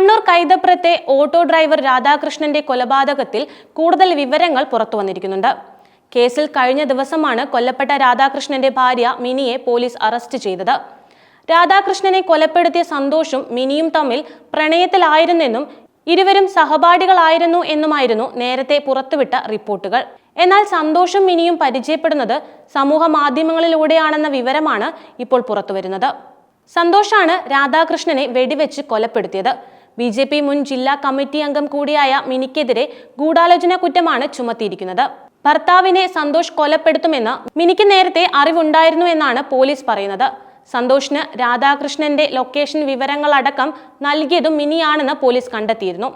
Kannur കൈതപ്രത്തെ auto driver രാധാകൃഷ്ണന്റെ കൊലപാതകത്തിൽ കൂടുതൽ വിവരങ്ങൾ പുറത്തു വന്നിരിക്കുന്നുണ്ട്. കേസിൽ കഴിഞ്ഞ ദിവസമാണ് കൊല്ലപ്പെട്ട രാധാകൃഷ്ണന്റെ ഭാര്യ മിനിയെ പോലീസ് അറസ്റ്റ് ചെയ്തത്. രാധാകൃഷ്ണനെ കൊലപ്പെടുത്തിയ സന്തോഷും മിനിയും തമ്മിൽ പ്രണയത്തിലായിരുന്നെന്നും ഇരുവരും സഹപാഠികളായിരുന്നു എന്നുമായിരുന്നു നേരത്തെ പുറത്തുവിട്ട റിപ്പോർട്ടുകൾ. എന്നാൽ സന്തോഷും മിനിയും പരിചയപ്പെടുന്നത് സമൂഹ മാധ്യമങ്ങളിലൂടെയാണെന്ന വിവരമാണ് ഇപ്പോൾ പുറത്തുവരുന്നത്. സന്തോഷാണ് രാധാകൃഷ്ണനെ വെടിവെച്ച് കൊലപ്പെടുത്തിയത്. ബി ജെ പി മുൻ ജില്ലാ കമ്മിറ്റി അംഗം കൂടിയായ മിനിക്കെതിരെ ഗൂഢാലോചന കുറ്റമാണ് ചുമത്തിയിരിക്കുന്നത്. ഭർത്താവിനെ സന്തോഷ് കൊലപ്പെടുത്തുമെന്ന് മിനിക്ക് നേരത്തെ അറിവുണ്ടായിരുന്നു എന്നാണ് പോലീസ് പറയുന്നത്. സന്തോഷിന് രാധാകൃഷ്ണന്റെ ലൊക്കേഷൻ വിവരങ്ങളടക്കം നൽകിയതും മിനിയാണെന്ന് പോലീസ് കണ്ടെത്തിയിരുന്നു.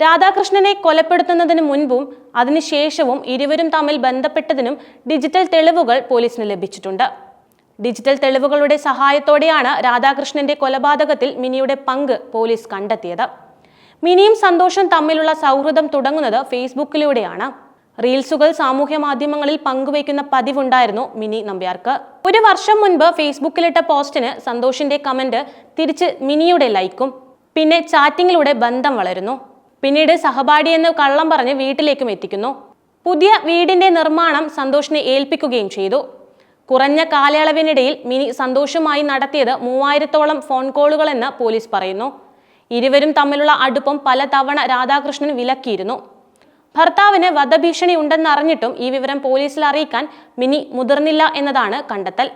രാധാകൃഷ്ണനെ കൊലപ്പെടുത്തുന്നതിന് മുൻപും അതിനുശേഷവും ഇരുവരും തമ്മിൽ ബന്ധപ്പെട്ടതിനും ഡിജിറ്റൽ തെളിവുകൾ പോലീസിന് ലഭിച്ചിട്ടുണ്ട്. ഡിജിറ്റൽ തെളിവുകളുടെ സഹായത്തോടെയാണ് രാധാകൃഷ്ണന്റെ കൊലപാതകത്തിൽ മിനിയുടെ പങ്ക് പോലീസ് കണ്ടെത്തിയത്. മിനിയും സന്തോഷം തമ്മിലുള്ള സൗഹൃദം തുടങ്ങുന്നത് ഫേസ്ബുക്കിലൂടെയാണ്. റീൽസുകൾ സാമൂഹ്യ മാധ്യമങ്ങളിൽ പങ്കുവയ്ക്കുന്ന പതിവുണ്ടായിരുന്നു മിനി നമ്പ്യാർക്ക്. ഒരു വർഷം മുൻപ് ഫേസ്ബുക്കിലിട്ട പോസ്റ്റിന് സന്തോഷിന്റെ കമന്റ് തിരിച്ച് മിനിയുടെ ലൈക്കും പിന്നെ ചാറ്റിങ്ങിലൂടെ ബന്ധം വളരുന്നു. പിന്നീട് സഹപാഠിയെന്ന് കള്ളം പറഞ്ഞ് വീട്ടിലേക്കും എത്തിക്കുന്നു. പുതിയ വീടിന്റെ നിർമ്മാണം സന്തോഷിനെ ഏൽപ്പിക്കുകയും ചെയ്തു. കുറഞ്ഞ കാലയളവിനിടയിൽ മിനി സന്തോഷമായി നടത്തിയത് മൂവായിരത്തോളം ഫോൺ കോളുകളെന്ന് പോലീസ് പറയുന്നു. ഇരുവരും തമ്മിലുള്ള അടുപ്പം പലതവണ രാധാകൃഷ്ണൻ വിലക്കിയിരുന്നു. ഭർത്താവിന് വധഭീഷണി ഉണ്ടെന്നറിഞ്ഞിട്ടും ഈ വിവരം പോലീസിൽ അറിയിക്കാൻ മിനി മുതിർന്നില്ല എന്നതാണ് കണ്ടെത്തൽ.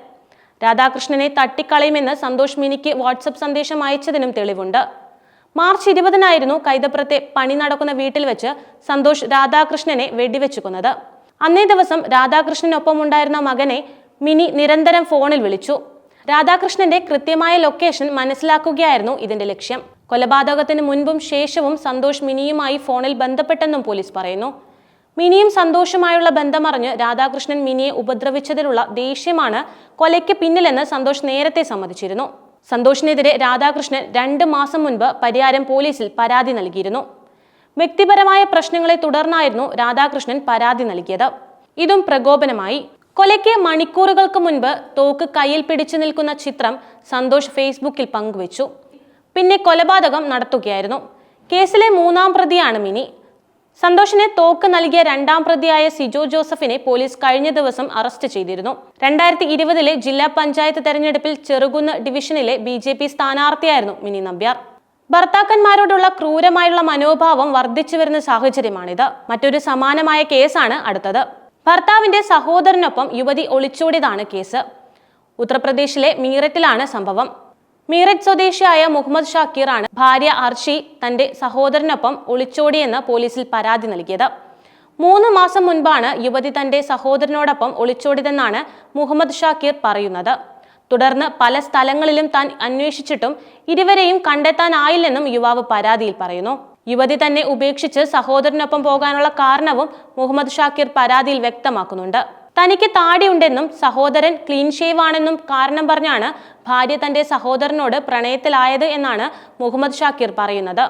രാധാകൃഷ്ണനെ തട്ടിക്കളയുമെന്ന് സന്തോഷ് മിനിക്ക് വാട്സപ്പ് സന്ദേശം അയച്ചതിനും തെളിവുണ്ട്. മാർച്ച് ഇരുപതിനായിരുന്നു കൈതപ്രത്തെ പണി നടക്കുന്ന വീട്ടിൽ വെച്ച് സന്തോഷ് രാധാകൃഷ്ണനെ വെടിവെച്ചു കൊന്നത് അന്നേ ദിവസം രാധാകൃഷ്ണനൊപ്പം ഉണ്ടായിരുന്ന മകനെ മിനി നിരന്തരം ഫോണിൽ വിളിച്ചു. രാധാകൃഷ്ണന്റെ കൃത്യമായ ലൊക്കേഷൻ മനസ്സിലാക്കുകയായിരുന്നു ഇതിന്റെ ലക്ഷ്യം. കൊലപാതകത്തിന് മുൻപും ശേഷവും സന്തോഷ് മിനിയുമായി ഫോണിൽ ബന്ധപ്പെട്ടെന്നും പോലീസ് പറയുന്നു. മിനിയും സന്തോഷുമായുള്ള ബന്ധമറിഞ്ഞ് രാധാകൃഷ്ണൻ മിനിയെ ഉപദ്രവിച്ചതിലുള്ള ദേഷ്യമാണ് കൊലയ്ക്ക് പിന്നിലെന്ന് സന്തോഷ് നേരത്തെ സമ്മതിച്ചിരുന്നു. സന്തോഷിനെതിരെ രാധാകൃഷ്ണൻ രണ്ട് മാസം മുൻപ് പരിയാരം പോലീസിൽ പരാതി നൽകിയിരുന്നു. വ്യക്തിപരമായ പ്രശ്നങ്ങളെ തുടർന്നായിരുന്നു രാധാകൃഷ്ണൻ പരാതി നൽകിയത്. ഇതും പ്രകോപനമായി. കൊലയ്ക്ക് മണിക്കൂറുകൾക്ക് മുൻപ് തോക്ക് കയ്യിൽ പിടിച്ചു നിൽക്കുന്ന ചിത്രം സന്തോഷ് ഫേസ്ബുക്കിൽ പങ്കുവച്ചു. പിന്നെ കൊലപാതകം നടത്തുകയായിരുന്നു. കേസിലെ മൂന്നാം പ്രതിയാണ് മിനി. സന്തോഷിനെ തോക്ക് നൽകിയ രണ്ടാം പ്രതിയായ സിജോ ജോസഫിനെ പോലീസ് കഴിഞ്ഞ ദിവസം അറസ്റ്റ് ചെയ്തിരുന്നു. രണ്ടായിരത്തി ഇരുപതിലെ ജില്ലാ പഞ്ചായത്ത് തെരഞ്ഞെടുപ്പിൽ ചെറുകുന്ന് ഡിവിഷനിലെ ബി ജെ പി സ്ഥാനാർത്ഥിയായിരുന്നു മിനി നമ്പ്യാർ. ഭർത്താക്കന്മാരോടുള്ള ക്രൂരമായുള്ള മനോഭാവം വർദ്ധിച്ചു വരുന്ന സാഹചര്യമാണിത്. മറ്റൊരു സമാനമായ കേസാണ് അടുത്തത്. ഭർത്താവിന്റെ സഹോദരനൊപ്പം യുവതി ഒളിച്ചോടിയതാണ് കേസ്. ഉത്തർപ്രദേശിലെ മീററ്റിലാണ് സംഭവം. മീററ്റ് സ്വദേശിയായ മുഹമ്മദ് ഷാക്കീറാണ് ഭാര്യ അർഷി തന്റെ സഹോദരനൊപ്പം ഒളിച്ചോടിയെന്ന് പോലീസിൽ പരാതി നൽകിയത്. മൂന്ന് മാസം മുൻപാണ് യുവതി തന്റെ സഹോദരനോടൊപ്പം ഒളിച്ചോടിയതെന്നാണ് മുഹമ്മദ് ഷാക്കീർ പറയുന്നത്. തുടർന്ന് പല സ്ഥലങ്ങളിലും താൻ അന്വേഷിച്ചിട്ടും ഇരുവരെയും കണ്ടെത്താനായില്ലെന്നും യുവാവ് പരാതിയിൽ പറയുന്നു. യുവതി തന്നെ ഉപേക്ഷിച്ച് സഹോദരനൊപ്പം പോകാനുള്ള കാരണവും മുഹമ്മദ് ഷാക്കിർ പരാതിയിൽ വ്യക്തമാക്കുന്നുണ്ട്. തനിക്ക് താടിയുണ്ടെന്നും സഹോദരൻ ക്ലീൻ ഷേവ് ആണെന്നും കാരണം പറഞ്ഞാണ് ഭാര്യ തന്റെ സഹോദരനോട് പ്രണയത്തിലായത് എന്നാണ് മുഹമ്മദ് ഷാക്കിർ പറയുന്നത്.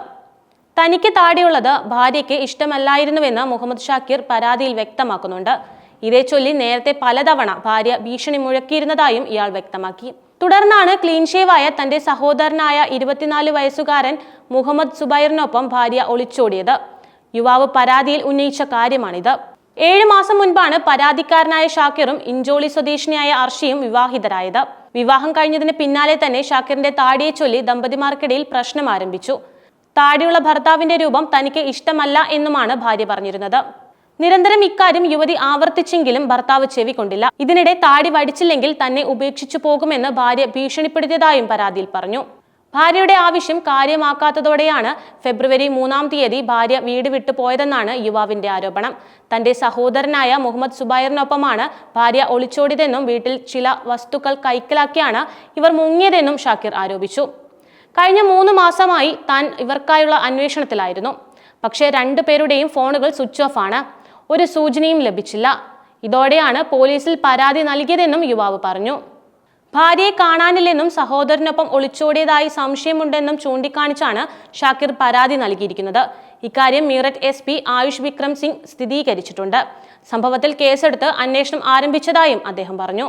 തനിക്ക് താടിയുള്ളത് ഭാര്യയ്ക്ക് ഇഷ്ടമല്ലായിരുന്നുവെന്ന് മുഹമ്മദ് ഷാക്കിർ പരാതിയിൽ വ്യക്തമാക്കുന്നുണ്ട്. ഇതേ ചൊല്ലി നേരത്തെ പലതവണ ഭാര്യ ഭീഷണി മുഴക്കിയിരുന്നതായും ഇയാൾ വ്യക്തമാക്കി. തുടർന്നാണ് ക്ലീൻ ഷേവായ തന്റെ സഹോദരനായ ഇരുപത്തിനാല് വയസ്സുകാരൻ മുഹമ്മദ് സുബൈറിനൊപ്പം ഭാര്യ ഒളിച്ചോടിയത്. യുവാവ് പരാതിയിൽ ഉന്നയിച്ച കാര്യമാണിത്. ഏഴു മാസം മുൻപാണ് പരാതിക്കാരനായ ഷാക്കിറും ഇഞ്ചോളി സ്വദേശിനിയായ അർഷിയും വിവാഹിതരായത്. വിവാഹം കഴിഞ്ഞതിന് പിന്നാലെ തന്നെ ഷാക്കിറിന്റെ താടിയെ ചൊല്ലി ദമ്പതിമാർക്കിടയിൽ പ്രശ്നം ആരംഭിച്ചു. താടിയുള്ള ഭർത്താവിന്റെ രൂപം തനിക്ക് ഇഷ്ടമല്ല എന്നുമാണ് ഭാര്യ പറഞ്ഞിരുന്നത്. നിരന്തരം ഇക്കാര്യം യുവതി ആവർത്തിച്ചെങ്കിലും ഭർത്താവ് ചെവിക്കൊണ്ടില്ല. ഇതിനിടെ താടി വടിച്ചില്ലെങ്കിൽ തന്നെ ഉപേക്ഷിച്ചു പോകുമെന്ന് ഭാര്യ ഭീഷണിപ്പെടുത്തിയതായും പരാതിയിൽ പറഞ്ഞു. ഭാര്യയുടെ ആവശ്യം കാര്യമാക്കാത്തതോടെയാണ് ഫെബ്രുവരി മൂന്നാം തീയതി ഭാര്യ വീട് വിട്ടു പോയതെന്നാണ് യുവാവിന്റെ ആരോപണം. തന്റെ സഹോദരനായ മുഹമ്മദ് സുബൈറിനൊപ്പമാണ് ഭാര്യ ഒളിച്ചോടിയതെന്നും വീട്ടിൽ ചില വസ്തുക്കൾ കൈക്കലാക്കിയാണ് ഇവർ മുങ്ങിയതെന്നും ഷാക്കിർ ആരോപിച്ചു. കഴിഞ്ഞ മൂന്ന് മാസമായി താൻ ഇവർക്കായുള്ള അന്വേഷണത്തിലായിരുന്നു. പക്ഷേ രണ്ടു പേരുടെയും ഫോണുകൾ സ്വിച്ച് ഓഫ് ആണ് ഒരു സൂചനയും ലഭിച്ചില്ല. ഇതോടെയാണ് പോലീസിൽ പരാതി നൽകിയതെന്നും യുവാവ് പറഞ്ഞു. ഭാര്യയെ കാണാനില്ലെന്നും സഹോദരനൊപ്പം ഒളിച്ചോടിയതായി സംശയമുണ്ടെന്നും ചൂണ്ടിക്കാണിച്ചാണ് ഷാക്കിർ പരാതി നൽകിയിരിക്കുന്നത്. ഇക്കാര്യം മീററ്റ് എസ് പി ആയുഷ് വിക്രം സിംഗ് സ്ഥിരീകരിച്ചിട്ടുണ്ട്. സംഭവത്തിൽ കേസെടുത്ത് അന്വേഷണം ആരംഭിച്ചതായും അദ്ദേഹം പറഞ്ഞു.